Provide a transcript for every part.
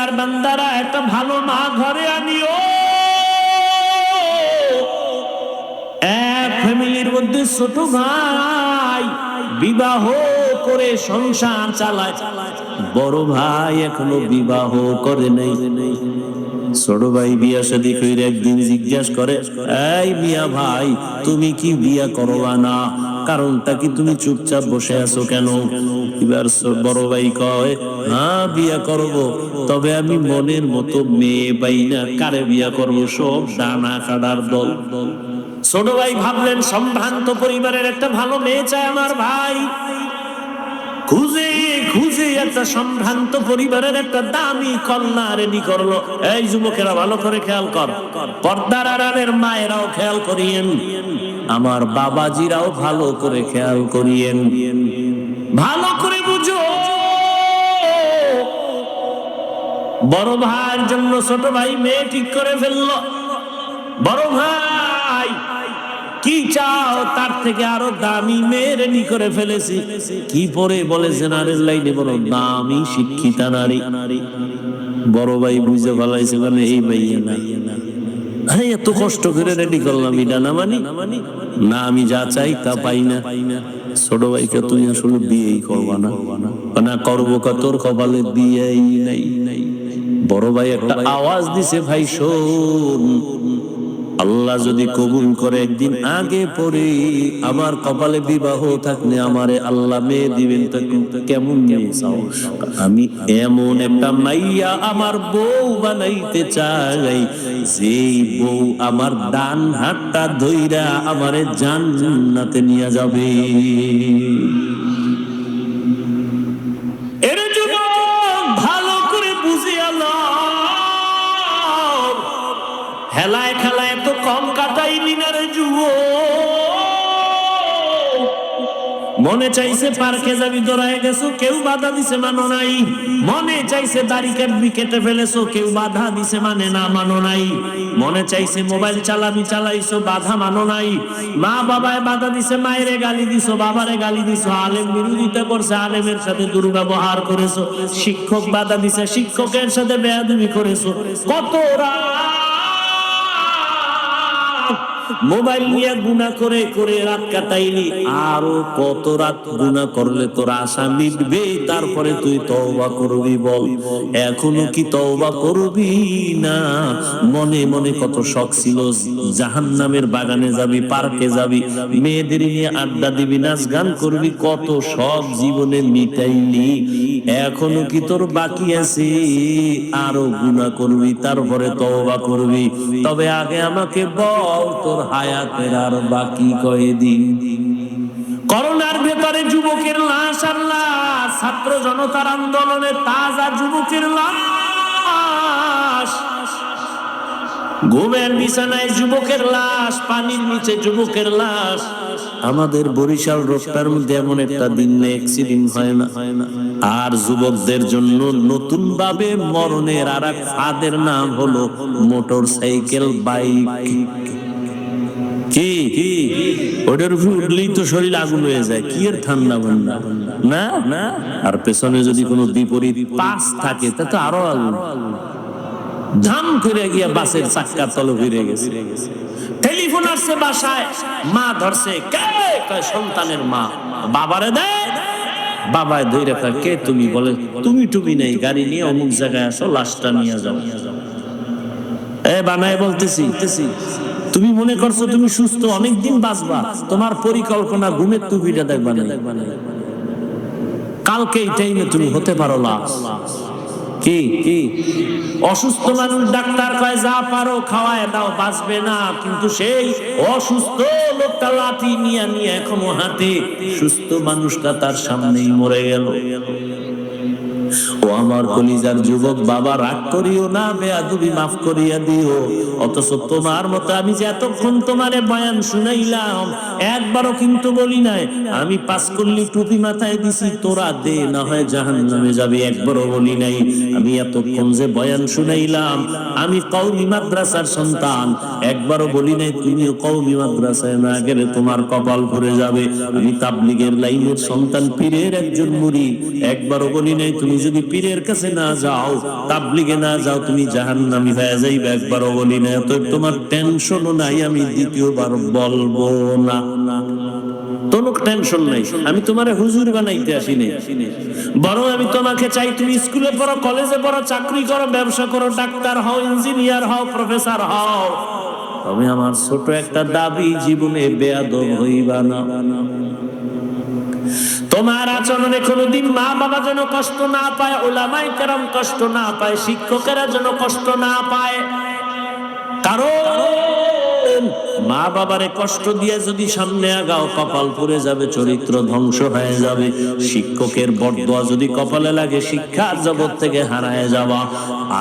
আল্লাহর বান্দারা একটা ভালো মা ঘরে আনিও। এক ফ্যামিলির মধ্যে ছোট ভাই বিবাহ করে সংসার চালায়। বড় ভাই এখনও বিবাহ করে নাই। ছোট ভাই বিয়া শাদী কইরে একদিন জিজ্ঞাসা করে, এই মিয়া ভাই, তুমি কি বিয়া করবা না? কারণটা কি তুমি চুপচাপ বসে আছো কেন? এবার বড় ভাই কয় হ্যাঁ বিয়া করব। তবে আমি মনের মতো মেয়ে পাই না। কারে বিয়া করব? সব ডানা কাটার দল। ছোট ভাই ভাবলেন, সম্ভ্রান্ত পরিবারের একটা ভালো মেয়ে চায় আমার ভাই। খুঁজে খুঁজে একটা সম্ভ্রান্ত পরিবারের একটা দামি কন্যা রেডি করল। এই যুবকেরা ভালো করে খেয়াল কর। পর্দার আড়ালের মায়েরাও খেয়াল করিয়েন। আমার বাবাজিরাও ভালো করে খেয়াল করিয়েন। ভালো করে বুঝো। বড় ভাইয়ের জন্য ছোট ভাই মেয়ে ঠিক করে ফেলল। বড় ভাই, কি চাও? তার থেকে আরও দামি মেয়ে রেডি করে ফেলেছি। কি পরে বলে জেনারেল লাইনে? বড় দামি শিক্ষিতা নারী। বড় ভাই বুঝে ফেলাইছে মানে এই ভাইয়া না আরে, এত কষ্ট করে রেডি করলাম, এটা না মানি? না, আমি যা চাই তা পাই না। ছোট ভাইকে তুমি আসলে বিয়েই করবা না। না, করব কা তোর কপালে বিয়েই নাই। বড় ভাই একটা আওয়াজ দিছে, ভাই, শোন। আল্লাহ যদি কবুল করে একদিন আগে পরে আমার কপালে বিবাহ থাকলে আমারে আল্লাহ মেয়ে দিবেন, তো কেমন আমি এমন একটা মাইয়া আমার বউ বানাইতে চাই, যেই বউ আমার ডান হাতটা ধইরা আমারে জান্নাতে নিয়ে যাবে। কাটাই মিনারে যুব মনে চাইছে পার্কে যাবি দৌড়ায় গেছো, কেউ বাধা দিছে মানো নাই। মনে চাইছে দাড়ি কাটবি কেটে ফেলেছো, কেউ বাধা দিছে মানে না মানো নাই। মনে চাইছে মোবাইল চালাবি, চালাইছো, বাধা মানো নাই। মা বাবায় বাধা দিছে, মায়েরে গালি দিছো, বাবারে গালি দিছো, আলেম বিরোধিতা করছে, আলেমের সাথে দুর্ব্যবহার করেছ। শিক্ষক বাধা দিছে, শিক্ষকের সাথে বেয়াদবি করেছ। কত রাত মোবাইল নিয়ে গুণা করে করে রাত কাটাইলি। আরও কত রাত গুণা করলে তোর আশা মিটবে? তারপরে তুই তওবা করবি বল। এখনও কি তওবা করবি না? মনে মনে কত শখ ছিল। জাহান্নামের বাগানে যাবি, পার্কে যাবি, মেয়েদের নিয়ে আড্ডা দিবি, নাচ গান করবি, কত সব জীবনে মিটাইলি। এখনও কি তোর বাকি আছে? আরও গুণা করবি, তারপরে তওবা করবি। তবে আগে আমাকে বল, তোর হায়াতের আর বাকি কয়দিন? করোনার ভেতরে যুবকের লাশ আর লাশ ছাত্র জনতার আন্দোলনে তাজা যুবকের লাশ। ঘুমের বিছানায় যুবকের লাশ, পানির নিচে যুবকের লাশ। আমাদের বরিশাল রোডটার মধ্যে এমন একটা দিন অ্যাক্সিডেন্ট হয় না। আর যুবকদের জন্য নতুন ভাবে মরণের আর এক ফাঁদের নাম হলো মোটর সাইকেল বাইক। কি কি? ওটার উপর উঠলেই তো শরীর আগুন হয়ে যায়। কি এর ঠান্ডা বান্ডা না? না আর পেছনে যদি কোনো বিপরীত পাস থাকে, তা তো আরও আগুন। ধাম করে গিয়া বাসের চাক্কার তলে ফিরে গেছে। টেলিফোন আসছে বাসায়, মা ধরছে, কে? কয়, সন্তানের মা। বাবারে দে। বাবায় ধরে কে তুমি? বলে, তুমি টুমি নাই, গাড়ি নিয়ে অমুক জায়গায় আসো, লাশটা নিয়ে যাও। এ, বানায় বলতেছি। তুমি মনে করছ তুমি সুস্থ, অনেকদিন বাঁচবা। তোমার পরিকল্পনা ঘুমের টুপিটা দেখবা না কালকে এই টাইমে তুমি হতে পারো লাশ। কি? কি? অসুস্থ মানুষ ডাক্তার কয়, যা পারো খাওয়ায় দাও, বাঁচবে না। কিন্তু সেই অসুস্থ লোকটা লাঠি নিয়ে নিয়ে এখনও হাতে সুস্থ মানুষটা তার সামনেই মরে গেল। ও আমার কলিজার যুবক বাবা, রাগ করিও না, বেয়াদুবি মাফ করিয়া দিও। অথচ তোমার মতো আমি যে এতক্ষণ তোমারে বয়ান শুনাইলাম, একবারও কিন্তু বলি নাই, আমি পাস করলি টুপি মাথায় দিছি, তোরা দে, না হয় জাহান নামে যাবে, একবারও বলি নাই। আমি এতক্ষণ যে বয়ান শুনাইলাম, আমি কৌমি মাদ্রাসার সন্তান, একবারও বলি নাই, তুমিও কৌমি মাদ্রাসায় না গেলে তোমার কপাল ভরে যাবে। আমি তাবলিগের লাইনের সন্তান, পীরের একজন মুড়ি, একবারও বলি নাই, তুমি যদি পীরের কাছে না যাও, তাবলিগে না যাও, তুমি জাহান্নামী হয়ে যাইবে একবারও বলি না তো তোমার টেনশনও নাই, আমি দ্বিতীয়বার বলব না। টেনশন নাই, আমি তোমার হুজুর বানাইতে আসি নাই বরং আমি তোমাকে চাই, তুমি স্কুলে পড়ো, কলেজে পড়ো, চাকরি করো, ব্যবসা করো, ডাক্তার হও, ইঞ্জিনিয়ার হও, প্রফেসর হও। তবে আমার ছোট একটা দাবি, জীবনে বেয়াদব হইবা না। তোমার আচরণে কোনোদিন মা বাবা যেন কষ্ট না পায়, ওলামাই কেরম কষ্ট না পায়, শিক্ষকেরা যেন কষ্ট না পায়। কারণ মা বাবারে কষ্ট দিয়ে যদি সামনে আগাও, কপাল পুড়ে যাবে, চরিত্র ধ্বংস হয়ে যাবে। শিক্ষকের বটদোয়া যদি কপালে লাগে শিক্ষার জগৎ থেকে হারায় যাওয়া।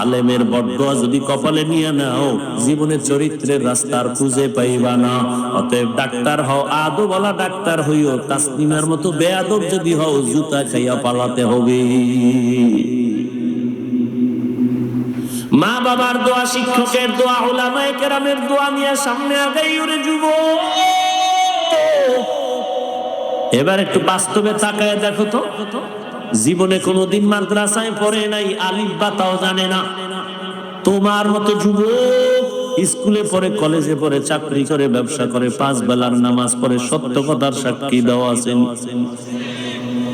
আলেমের বটদোয়া যদি কপালে নিয়ে নাও জীবনের চরিত্রের রাস্তার খুঁজে পাইবা না। অতএব ডাক্তার হও আদো বলা ডাক্তার হইও, তাসনিমার মতো বেয়াদব যদি হও, জুতা খাইয়া পালাতে হবে মা বাবার দোয়া, শিক্ষকের দোয়া ওলামায়ে কেরামের দোয়া নিয়ে সামনে আগাই ওরে যুব। এবার একটু বাস্তবে তাকায় দেখো তো। জীবনে কোনোদিন মাদ্রাসায় পড়ে নাই, আলিফ বা তাও জানে না। তোমার মতো যুবক স্কুলে পড়ে, কলেজে পড়ে, চাকরি করে, ব্যবসা করে, পাঁচ বেলার নামাজ পড়ে, সত্য কথার সাক্ষী দেওয়া আছেন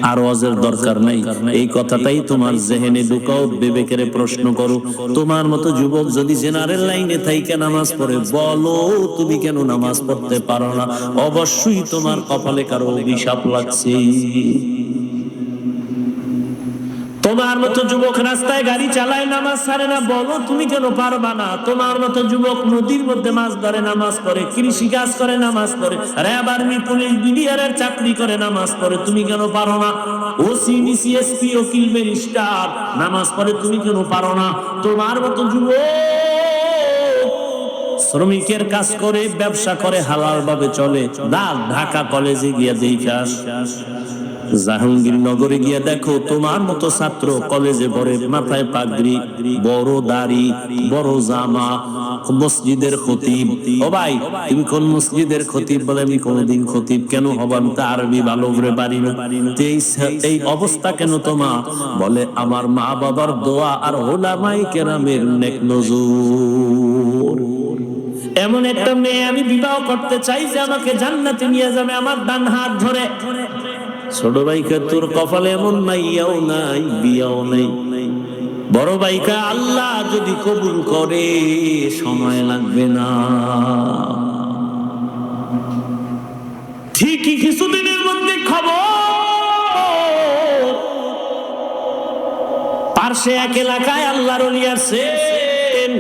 আর ওয়াজের দরকার নাই। এই কথাটাই তোমার জেহেনে ঢুকাও, বিবেকের প্রশ্ন করো। তোমার মতো যুবক যদি জেনারেল লাইনে থাইকে নামাজ পড়ে, বলো তুমি কেন নামাজ পড়তে পারো না? অবশ্যই তোমার কপালে কারও অভিশাপ লাগছে। তোমার মতো যুবক রাস্তায় গাড়ি চালায়, নামাজ ছাড়ে না। বলো, তুমি কেন পারবা না? তোমার মতো যুবক নদীর মধ্যে মাছ ধরে, নামাজ পড়ে। কৃষি কাজ করে, নামাজ পড়ে। র্যাব আর্মি পুলিশ বিডিআর এর চাকরি করে, নামাজ পড়ে। তুমি কেন পারো না? ওসি ডিসিএসপি ওকিল ব্যারিস্টার, নামাজ পড়ে, তুমি কেন পারো না? তোমার মতো যুবক শ্রমিকের কাজ করে, ব্যবসা করে হালাল ভাবে চলে ঢাকা কলেজে গিয়ে দেখে জাহাঙ্গীর নগরে গিয়ে দেখো, তোমার মতো ছাত্র কলেজে পড়ে, মাথায় পাগড়ি, বড় দাড়ি, বড় জামা, মসজিদের খতিব। ও ভাই, তুমি কোন মসজিদের খতিব বলে আমি কোনদিন খতিব কেন হব? আমি তো আরবি ভালো করে পারি না। এই অবস্থা কেন তোমা বলে, আমার মা বাবার দোয়া আর ওলামাই কেরামের নেক নজর। এমন একটা মেয়ে আমি বিবাহ করতে চাই যে আমাকে জান্নাতে নিয়ে যাবে, আমার ডান হাত ধরে। ছোট ভাইকে তোর কপালে এমন মাইয়াও নাই, বিয়াও নাই। বড় ভাইকা আল্লাহ যদি কবুল করে, সময় লাগবে না। ঠিকই কিছুদিনের মধ্যে খবর। পার্শ্বে এক এলাকায় আল্লাহর আছেন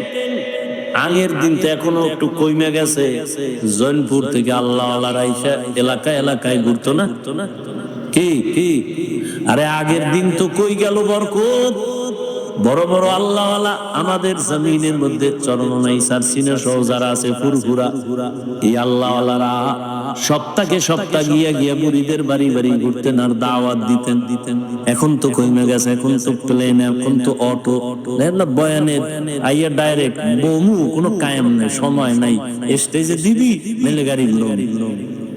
আগের দিন তো এখনও একটু কইমে গেছে। জৈনপুর থেকে আল্লাহ আল্লাহ রাইসা এলাকা এলাকায় ঘুরতো না? কি আরে আগের দিন তো কই গেল বরকত? বড় বড় আল্লাহ আমাদের জমিনের মধ্যে চরণাই সার সিনা সহ যারা আছে, ফুরফুরা। এই আল্লাহ সপ্তাহে সপ্তাহ গিয়া গিয়া মুড়িদের বাড়ি বাড়ি ঘুরতেন আর দাওয়াত দিতেন। দিতেন এখন তো কইমে গেছে, এখন তো প্লেন এখন তো অটো বয়ানের আইয়া ডাইরেক্ট বমু, কোনো কায়াম নাই, সময় নাই। স্টেজে দিবি, মেলে গাড়ি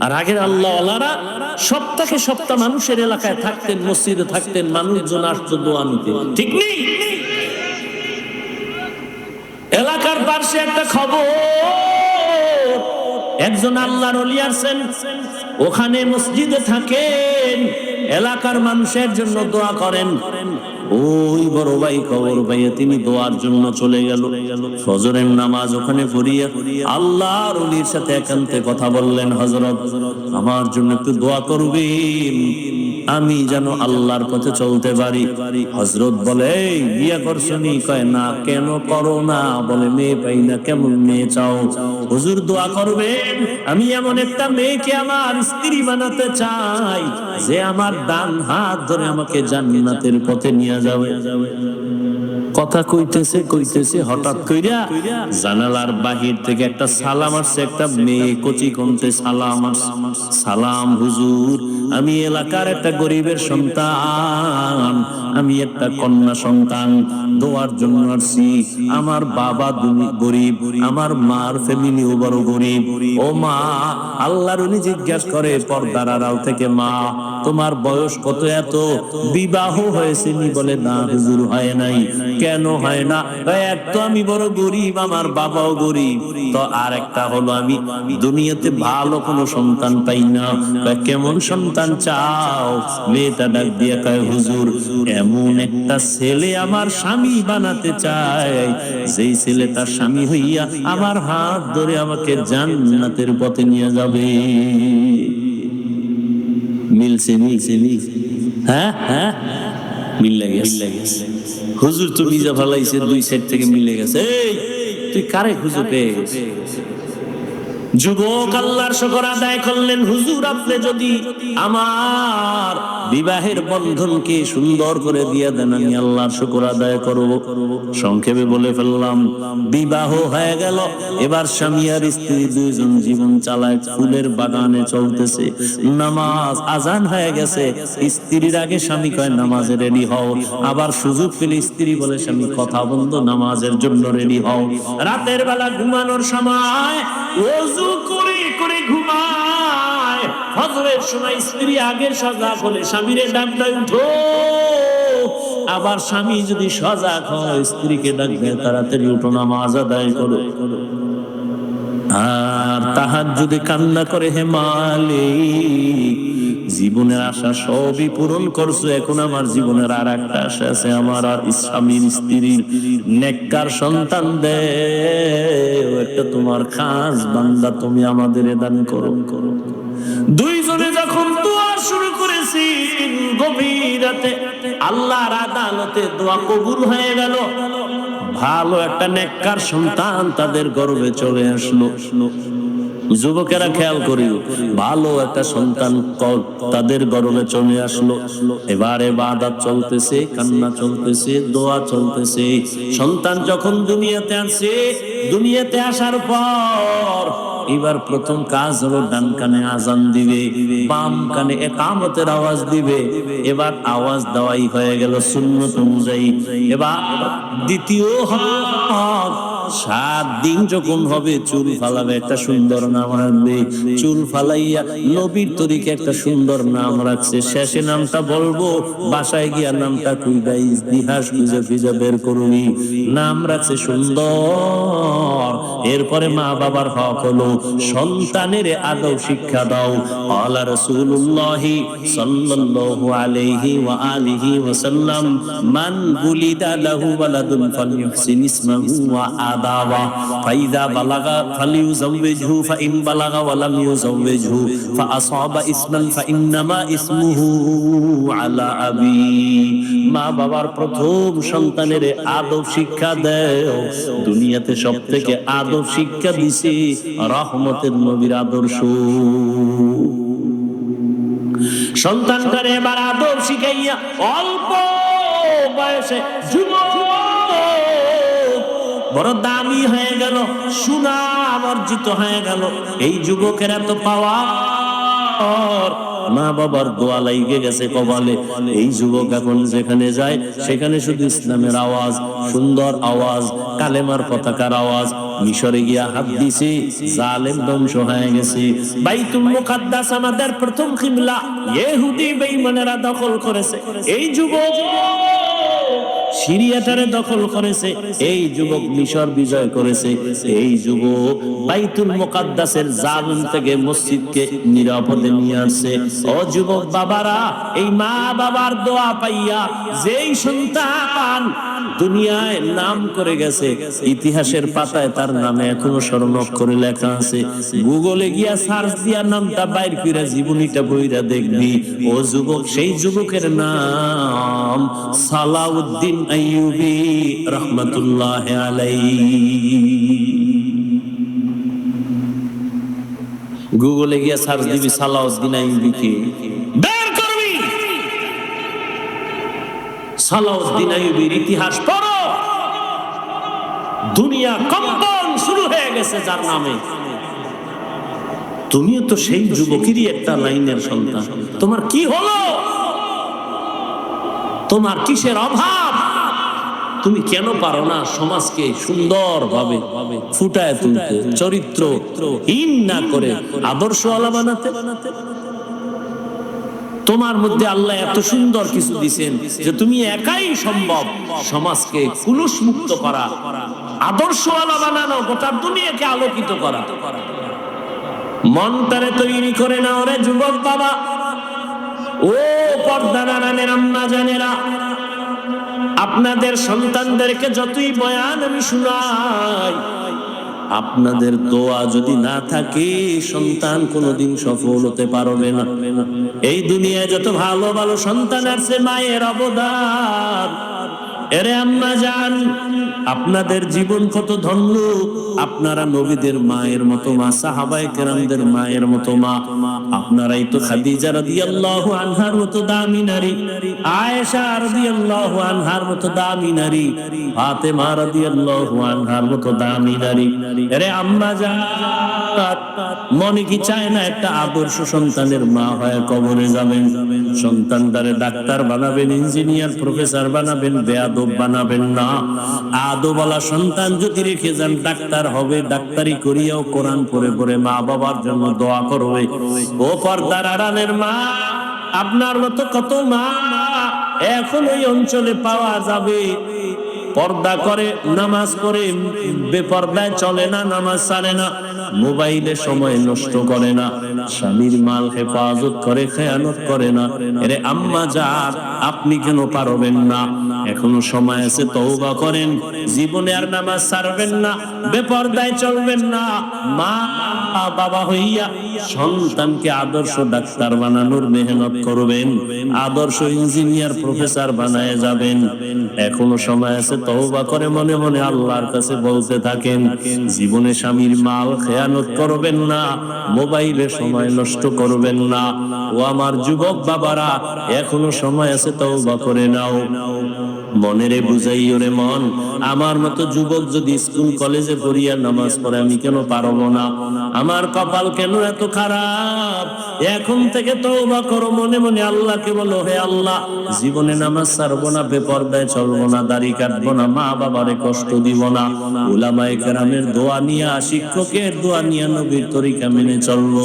আর আগের আল্লাহ সপ্তাহে সপ্তাহ মানুষের এলাকায় থাকতেন, মসজিদে থাকতেন, মানুষজন আসতো দোয়া নিতে। ঠিক নেই? এলাকার পাশে একটা খবর। একজন আল্লাহর অলি আছেন ওখানে মসজিদে থাকেন, এলাকার মানুষের জন্য দোয়া করেন। ওই বড় ভাই খবর ভাইয়া তিনি দোয়ার জন্য চলে গেল। ফজরের নামাজ ওখানে পড়িয়া আল্লাহর অলির সাথে একান্তে কথা বললেন হজরত আমার জন্য একটু দোয়া করবেন আমি যেন আল্লাহর পথে চলতে পারি। হজরত বলে "এই, বিয়ে করছনি কয় না কেন করো না? বলে মেয়ে পাই না কেমন মেয়ে চাও? হুজুর দোয়া করবে আমি এমন একটা মেয়েকে আমার স্ত্রী বানাতে চাই যে আমার ডান হাত ধরে আমাকে জান্নাতের পথে নিয়ে যাবে। কথা কইতেছে কইতেছে হঠাৎ কইরা জানালার বাহির থেকে একটা সালাম আসছে একটা মেয়ে কচি কমতে সালাম। সালাম হুজুর। আমি এলাকার একটা গরিবের সন্তান। আমি একটা কন্যা সন্তান, দোয়ার জন্য আসছি। আমার বাবা গরিব, আমার মার ফ্যামিলিও বড় গরিব। ও মা, আল্লাহর উনি জিজ্ঞাসা করে, পর্দার আড়াল থেকে মা, তোমার বয়স কত এত? বিবাহ হয়েছে নি বলে না, হুজুর হয় নাই। কেন হয় না? এক তো আমি বড় গরিব, আমার বাবাও গরিব। তো আর একটা হলো আমি, দুনিয়াতে ভালো কোনো সন্তান পাই না। কেমন সন্তান চাও? মেয়েটা ডাক দিয়ে কয়, হুজুর এমন একটা ছেলে আমার স্বামী বানাতে চায়। যেই ছেলে তার স্বামী হইয়া আমার হাত ধরে আমাকে জান্নাতের পথে নিয়ে যাবে। মিলছে মিলছে মিলছে। হ্যাঁ হ্যাঁ। মিলে গেছে। হুজুর তো নিজে ভালাইছে দুই সাইড থেকে মিলে গেছে। এই, তুই কারে খুঁজে পেয়ে? যুবক আল্লাহর শকর আদায় করলেন, হুজুর, আপনি যদি আমার বিবাহের বন্ধনকে সুন্দর করে দিয়ে দেন, আমি আল্লাহর শকর আদায় করব। সংক্ষেপে বলে ফেললাম, বিবাহ হয়ে গেল, এবার স্বামী আর স্ত্রী দুইজন জীবন চালায়, ফুলের বাগানে চলতেছে, নামাজ আজান হয়ে গেছে, স্ত্রীর আগে স্বামী কয়, নামাজে রেডি হও। আবার সুযোগ পেলে স্ত্রী বলে, স্বামী, কথা বন্ধ, নামাজের জন্য রেডি হও। রাতের বেলা ঘুমানোর সময় ওযু করে করে ঘুমায়। ফজরের সময় স্ত্রী আগে সজাগ হলে স্বামীর ডাক দেয় উঠো। আবার স্বামী যদি সজাগ হয়, স্ত্রীকে ডাক দেয় তাড়াতাড়ি উঠো, নামাজ আদায় করো। আর তাহার যদি কান্না করে, হে মালিক জীবনের আশা সবই পূরণ করছ। এখন আমার জীবনের আর একটা আশা আছে, আমার আর স্বামীর স্ত্রীর নেককার সন্তান দে একটা তোমার খাস বান্দা তুমি আমাদের দান করো করো। দুইজনে যখন দোয়া শুরু করেছি, গভীর রাতে আল্লাহর আদালতে দোয়া কবুল হয়ে গেল। ভালো একটা নেককার সন্তান তাদের গর্বে চলে আসলো। যুবকেরা খেয়াল করিও, ভালো একটা সন্তান তাদের গর্বে চলে আসলো। এবারে বাদাত চলতেছে, কান্না চলতেছে, দোয়া চলতেছে। সন্তান যখন দুনিয়াতে আসে, দুনিয়াতে আসার পর এবার প্রথম কাজ হলো ডান কানে আজান দিবে, বাম কানে একামতের আওয়াজ দিবে। এবার আওয়াজ দেওয়াই হয়ে গেল শূন্য অনুযায়ী। এবার দ্বিতীয় হক সাত দিন যখন হবে, চুল ফালাবে একটা সুন্দর নাম রাখবে। চুল ফালাইয়া নবীর তরিকে একটা সুন্দর নাম রাখছে। শেষে নামটা বলব, বাসায় গিয়া নামটা কুইবা ইতিহাস খুঁজে ফিজা বের করুনি। নাম রাখছে সুন্দর। এরপরে মা বাবার হক হলো সন্তানের আদব শিক্ষা দাও। আলা রাসূলুল্লাহ সাল্লাল্লাহু আলাইহি ওয়া আলিহি মান বুলিদা লাহু ওয়ালাদুন ইসমাহু ওয়া আদাবা বালাগা বালাগা ওয়া লাম ইসমান ইসমুহু আলা আবি। মা বাবার প্রথম সন্তানের আদব শিক্ষা দেও। দুনিয়াতে সব থেকে আদব শিক্ষা দিছে রহমতের নবীর আদর্শ। সন্তানটারে এবার আদব শিখাইয়া অল্প বয়সে বড় দামি হয়ে গেল, সুনাম অর্জিত হয়ে গেল। এই যুবকের এত পাওয়া মা বাবার দোয়া লাইগে গেছে কপালে। এই যুবক এখন যেখানে যায়, সেখানে শুধু ইসলামের আওয়াজ, সুন্দর আওয়াজ, কালেমার পতাকার আওয়াজ মিশরে গিয়া হাত দিছে, জালেম ধ্বংস হয়ে গেছে। বাইতুল মুকাদ্দাস আমাদের প্রথম কিবলা, ইহুদি বেঈমানেরা দখল করেছে। এই যুবক সিরিয়াটারে দখল করেছে, এই যুবক মিশর বিজয় করেছে। এই যুবক বাইতুল মুকাদ্দাসের জালিম থেকে মসজিদকে নিরাপদে নিয়ে আসছে। ও যুবক বাবারা, এই মা বাবার দোয়া পাইয়া যেই সন্তান দুনিয়ায় নাম করে গেছে, ইতিহাসের পাতায় তার নামে এখনও স্মরণ করে লেখা আছে, গুগলে গিয়া সার্চ দিয়া নামটা বাইর কইরা জীবনীটা বইরা দেখবি। ও যুবক, সেই যুবকের নাম সালাউদ্দিন আইয়ুবি রহমতুল্লাহ গুগলে গিয়া সার্চ দিবি সালাউদ্দিন আইয়ুবি কে বের করবি সালাউদ্দিন আইয়ুবির ইতিহাস পড়ো। দুনিয়া কম্পন শুরু হয়ে গেছে যার নামে। তুমিও তো সেই যুবকেরই একটা লাইনের সন্তান। তোমার কি হলো? তোমার কিসের অভাব? তুমি কেন পারো না সমাজকে সুন্দর ভাবে ফুটায় তুলতে, চরিত্র হীন না করে আদর্শ আলা বানাতে? তোমার মধ্যে আল্লাহ এত সুন্দর কিছু দিছেন যে তুমি একাই সম্ভব সমাজকে কুলুষ মুক্ত করা আদর্শ আদর্শওয়ালা বানানো, গোটা দুনিয়াকে আলোকিত করা। মনটারে তৈরি করে না ওরে যুবক বাবা। ও পর্দা নারায়ণের আম্মা জানেরা, আপনাদের সন্তানদেরকে যতই বয়ান আমি শুনাই আপনাদের দোয়া যদি না থাকে, সন্তান কোনোদিন সফল হতে পারবে না। এই দুনিয়ায় যত ভালো ভালো সন্তান আছে, মায়ের অবদান। এরে আম্মা যান আপনাদের জীবন কত ধন্য। আপনারা নবীদের মায়ের মতো মা সাহাবাই কেরামদের মায়ের মতো মা। আপনারাই তো খাদিজা রাদিয়াল্লাহু আনহার মতো দামি নারী। আয়েশা রাদিয়াল্লাহু আনহার মতো দামি নারী। ফাতেমা রাদিয়াল্লাহু আনহার মতো দামি নারী। আরে আম্মা যান মনে কি চায় না একটা আদর্শ সন্তানের মা হয়ে কবরে যাবেন? সন্তানটারে ডাক্তার বানাবেন, ইঞ্জিনিয়ার, প্রফেসর বানাবেন বেয়াদব বানাবেন না। আদোবালা সন্তান যদি রেখে যান, ডাক্তার হবে, ডাক্তারি করিয়াও কোরআন পড়ে পড়ে মা বাবার জন্য দোয়া করবে। ও পর্দার আড়ালের মা, আপনার মতো কত মা এখন ওই অঞ্চলে পাওয়া যাবে। পর্দা করে, নামাজ পড়ে, বেপর্দায় চলে না, নামাজ ছাড়ে না। মোবাইলে সময় নষ্ট করে না, স্বামীর মাল হেফাজত করে, খেয়ানত করে না। এরে আম্মা যা আপনি কেন পারবেন না? এখনও সময় আছে, তওবা করেন। জীবনে আর নামাজ ছাড়বেন না, বেপর্দায় চলবেন না। মা বাবা হইয়া সন্তানকে আদর্শ ডাক্তার বানানোর মেহনত করবেন, আদর্শ ইঞ্জিনিয়ার প্রফেসর বানায় যাবেন। এখনও সময় আছে, তওবা করে মনে মনে আল্লাহর কাছে বলতে থাকেন, জীবনে স্বামীর মাল খেয়ানত করবেন না, মোবাইলে সময় নষ্ট করবেন না। ও আমার যুবক বাবারা, এখনও সময় আছে, তওবা করে নাও। মনেরে বুঝাই, ওরে মন, আমার মতো যুবক যদি স্কুল, কলেজে পড়িয়া নামাজ পড়ে, আমি কেন পারব না? আমার কপাল কেন এত খারাপ? এখন থেকে তওবা করো, মনে মনে আল্লাহকে বলো, হে আল্লাহ, জীবনে নামাজ ছাড়বো না, বেপর্দায় চলবো না, দাড়ি কাটবো না মা বাবারে কষ্ট দিব না, উলামায়ে কেরামের দোয়া নিয়া, শিক্ষকের দোয়া নিয়া, নবীর তরিকা মেনে চলবো।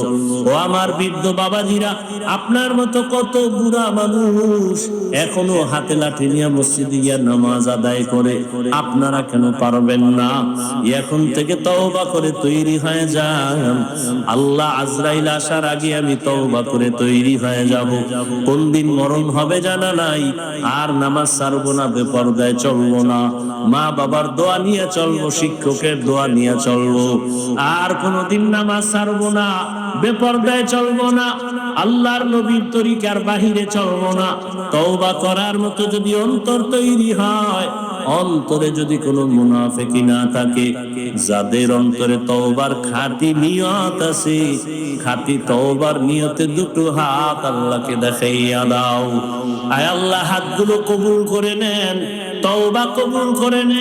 ও আমার বৃদ্ধ বাবাজিরা, আপনার মতো কত বুড়া মানুষ এখনও হাতে লাঠি নিয়ে মসজিদে গিয়া নামাজ আদায় করে, আপনারা কেন পারবেন না? এখন থেকে তওবা করে তৈরি হয়ে যান। আল্লাহ আজরাইল আসার আগে আমি তওবা করে তৈরি হয়ে যাব। কোন দিন মরণ হবে জানা নাই, আর নামাজ ছাড়বো না, বেপর্দায় চলবো না। মা বাবার দোয়া নিয়ে চলবো, শিক্ষকের দোয়া নিয়ে চলবো। আর কোনদিন নামাজ ছাড়বো না। বেপর্দায় চলবো না। আল্লাহর নবীর তরিকার বাহিরে চলবো না। তওবা করার মতো যদি অন্তর তৈরি হয়, অন্তরে যদি কোনো মুনাফেকি না থাকে, যাদের অন্তরে তওবার খাঁটি নিয়ত আছে, খাঁটি তওবার নিয়তে দুটো হাত আল্লাহকে দেখাইয়া দাও। আয় আল্লাহ, হাতগুলো কবুল করে নেন, তওবা কবুল করে নেন।